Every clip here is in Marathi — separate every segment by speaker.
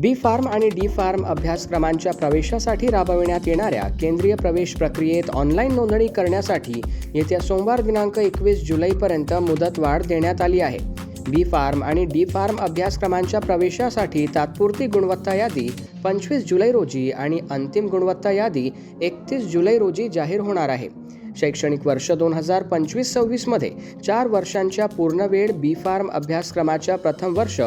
Speaker 1: बी फार्म आणि डी फार्म अभ्यासक्रमांच्या प्रवेशासाठी राबविण्यात येणाऱ्या केंद्रीय प्रवेश प्रक्रियेत ऑनलाईन नोंदणी करण्यासाठी येत्या सोमवार दिनांक एकवीस जुलैपर्यंत मुदतवाढ देण्यात आली आहे. बी फार्म आणि डी फार्म अभ्यासक्रमांच्या प्रवेशासाठी तात्पुरती गुणवत्ता यादी पंचवीस जुलै रोजी आणि अंतिम गुणवत्ता यादी एकतीस जुलै रोजी जाहीर होणार आहे. शैक्षणिक वर्ष दोन हजार पंचवीस सव्वीसमध्ये चार वर्षांच्या पूर्णवेळ बी फार्म अभ्यासक्रमाच्या प्रथम वर्ष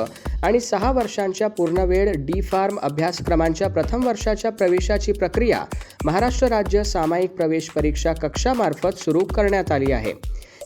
Speaker 1: आणि सहा वर्षांच्या पूर्णवेळ डी फार्म अभ्यासक्रमांच्या प्रथम वर्षाच्या प्रवेशाची प्रक्रिया महाराष्ट्र राज्य सामायिक प्रवेश परीक्षा कक्षामार्फत सुरू करण्यात आली आहे.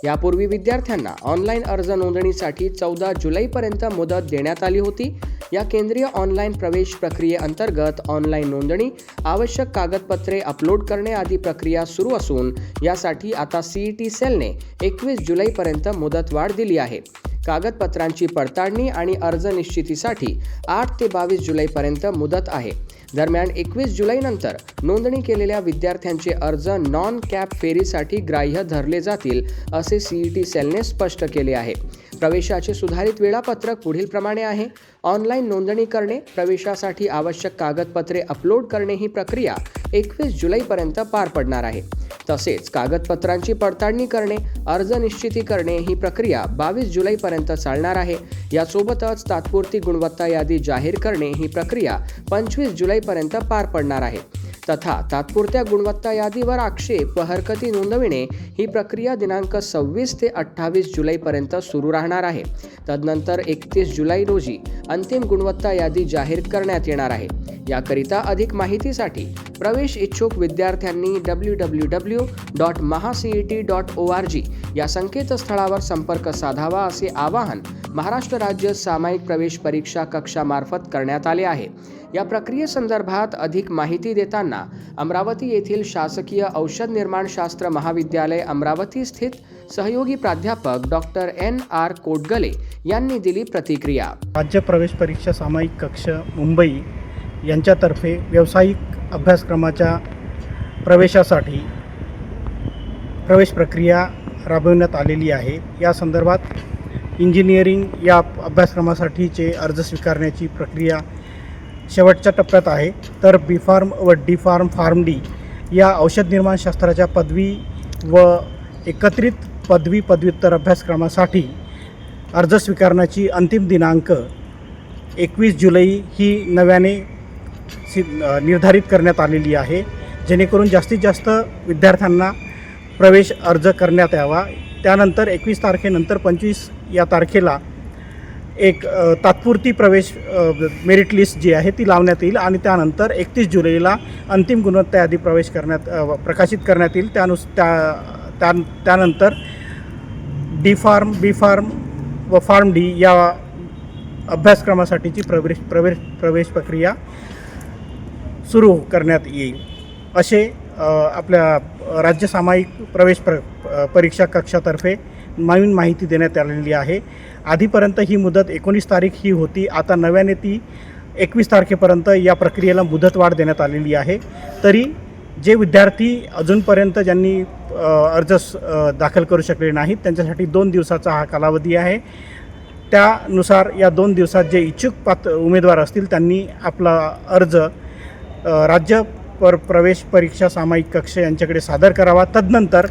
Speaker 1: यापूर्वी विद्यार्थ्यांना ऑनलाईन अर्ज नोंदणीसाठी चौदा जुलैपर्यंत मुदत देण्यात आली होती. या केंद्रीय ऑनलाईन प्रवेश प्रक्रियेअंतर्गत ऑनलाईन नोंदणी आवश्यक कागदपत्रे अपलोड करणे आदी प्रक्रिया सुरू असून यासाठी आता सीईटी सेलने एकवीस जुलैपर्यंत मुदतवाढ दिली आहे. कागदपत्रांची पडताळणी आणि अर्ज निश्चितीसाठी आठ ते बावीस जुलैपर्यंत मुदत आहे. दरम्यान एकवीस जुलैनंतर नोंदणी केलेल्या विद्यार्थ्यांचे अर्ज नॉन कॅप फेरीसाठी ग्राह्य धरले जातील असे सीईटी सेलने स्पष्ट केले आहे. प्रवेशाचे सुधारित वेळापत्रक पुढीलप्रमाणे आहे. ऑनलाईन नोंदणी करणे प्रवेशासाठी आवश्यक कागदपत्रे अपलोड करणे ही प्रक्रिया एकवीस जुलैपर्यंत पार पडणार आहे. तसेच कागदपत्रांची पडताळणी करणे अर्ज निश्चिती करणे ही प्रक्रिया बावीस जुलैपर्यंत चालणार आहे. यासोबतच तात्पुरती गुणवत्ता यादी जाहीर करणे ही प्रक्रिया पंचवीस जुलैपर्यंत पार पडणार आहे. तथा तात्पुरत्या गुणवत्ता यादीवर आक्षेप व हरकती नोंदविणे ही प्रक्रिया दिनांक सव्वीस ते अठ्ठावीस जुलैपर्यंत सुरू राहणार आहे. तदनंतर एकतीस जुलै रोजी अंतिम गुणवत्ता यादी जाहीर करण्यात येणार आहे. याकरिता अधिक माहितीसाठी प्रवेश इच्छुक विद्यार्थ्यांनी W W W dot MahaCET dot O R G या संकेतस्थळावर संपर्क साधावा असे आवाहन महाराष्ट्र राज्य सामायिक प्रवेश परीक्षा कक्षामार्फत करण्यात आले आहे. या प्रक्रियेसंदर्भात अधिक माहिती देताना अमरावती येथील शासकीय औषध निर्माणशास्त्र महाविद्यालय अमरावती स्थित सहयोगी प्राध्यापक डॉक्टर एन. आर. कोटगले यांनी दिली प्रतिक्रिया.
Speaker 2: राज्य प्रवेश परीक्षा सामायिक कक्ष मुंबई यांच्यातर्फे व्यावसायिक अभ्यासक्रमाच्या प्रवेशासाठी प्रवेश प्रक्रिया राबविण्यात आलेली आहे. या संदर्भात इंजिनिअरिंग या अभ्यासक्रमासाठीचे अर्ज स्वीकारण्याची प्रक्रिया शेवटच्या टप्प्यात आहे. तर बी फार्म व डी फार्म फार्म डी या औषध निर्माणशास्त्राच्या पदवी व एकत्रित पदवी पदव्युत्तर अभ्यासक्रमासाठी अर्ज स्वीकारण्याची अंतिम दिनांक एकवीस जुलै ही नव्याने सी निर्धारित करण्यात आलेली आहे. जेणेकरून जास्तीत जास्त विद्यार्थ्यांना प्रवेश अर्ज करण्यात यावा. त्यानंतर एकवीस तारखेनंतर पंचवीस या तारखेला एक तात्पुरती प्रवेश मेरिट लिस्ट जी आहे ती लावण्यात येईल आणि त्यानंतर एकतीस जुलैला अंतिम गुणवत्ता यादी प्रवेश करण्यात प्रकाशित करण्यात येईल. त्यानुस त्या त्या त्यानंतर डी फार्म बी फार्म व फार्म डी या अभ्यासक्रमासाठीची प्रवेश प्रवेश प्रवेश प्रक्रिया सुरू करण्यात येईल. असे आपल्या राज्य सामायिक प्रवेश प्र परीक्षा कक्षातर्फे नवीन माहिती देण्यात आलेली आहे. आधीपर्यंत ही मुदत एकोणीस तारीख ही होती. आता नव्याने ती एकवीस तारखेपर्यंत या प्रक्रियेला मुदतवाढ देण्यात आलेली आहे. तरी जे विद्यार्थी अजूनपर्यंत ज्यांनी अर्ज स- दाखल करू शकले नाहीत त्यांच्यासाठी दोन दिवसाचा हा कालावधी आहे. त्यानुसार या दोन दिवसात जे इच्छुक पात्र उमेदवार असतील त्यांनी आपला अर्ज राज्य पर प्रवेश परीक्षा सामायिक कक्ष यांच्याकडे सादर करावा. तदनंतर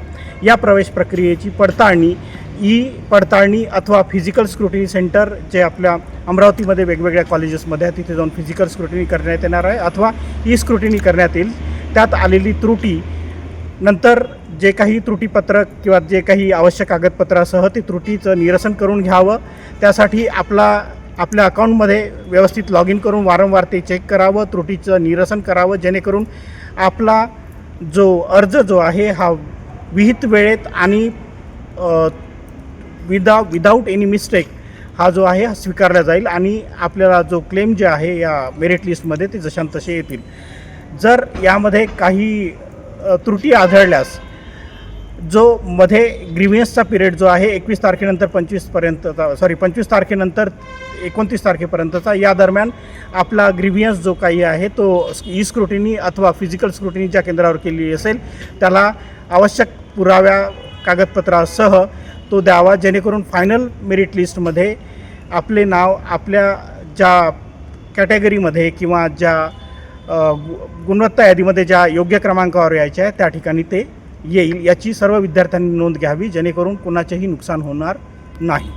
Speaker 2: या प्रवेश प्रक्रियेची पडताळणी ई पडताळणी अथवा फिजिकल स्क्रुटिनी सेंटर जे आपल्या अमरावतीमध्ये वेगवेगळ्या कॉलेजेसमध्ये आहे तिथे जाऊन फिजिकल स्क्रुटिनी करण्यात येणार आहे अथवा ई स्क्रुटिनी करण्यात येईल. त्यात आलेली त्रुटी नंतर जे काही त्रुटीपत्रक किंवा जे काही आवश्यक कागदपत्रासह ते त्रुटीचं निरसन करून घ्यावं. त्यासाठी आपला आपल्या अकाउंटमध्ये व्यवस्थित लॉग इन करून वारंवार ते चेक करावं त्रुटीचं निरसन करावं जेणेकरून आपला जो अर्ज जो आहे हा विहित वेळेत आणि विदा विदाऊट एनी मिस्टेक हा जो आहे हा स्वीकारला जाईल आणि आपल्याला जो क्लेम जे आहे या मेरिट लिस्टमध्ये ते जशान तसे येतील. जर यामध्ये काही त्रुटी आढळल्यास जो मध्ये ग्रीव्हियन्सचा पिरियड जो आहे एकवीस तारखेनंतर पंचवीसपर्यंतचा सॉरी पंचवीस तारखेनंतर एकोणतीस तारखेपर्यंतचा या दरम्यान आपला ग्रीव्हियन्स जो काही आहे तो e ई स्क्रुटिनी अथवा फिजिकल स्क्रुटिनी ज्या केंद्रावर केली असेल त्याला आवश्यक पुराव्या कागदपत्रासह तो द्यावा जेणेकरून फायनल मेरिट लिस्टमध्ये आपले नाव आपल्या ज्या कॅटेगरीमध्ये किंवा ज्या गु- गुणवत्ता यादीमध्ये ज्या योग्य क्रमांकावर यायच्या आहे त्या ठिकाणी ते येईल याची सर्व विद्यार्थ्यांनी नोंद घ्यावी जेणेकरून कुणाचेही नुकसान होणार नाही.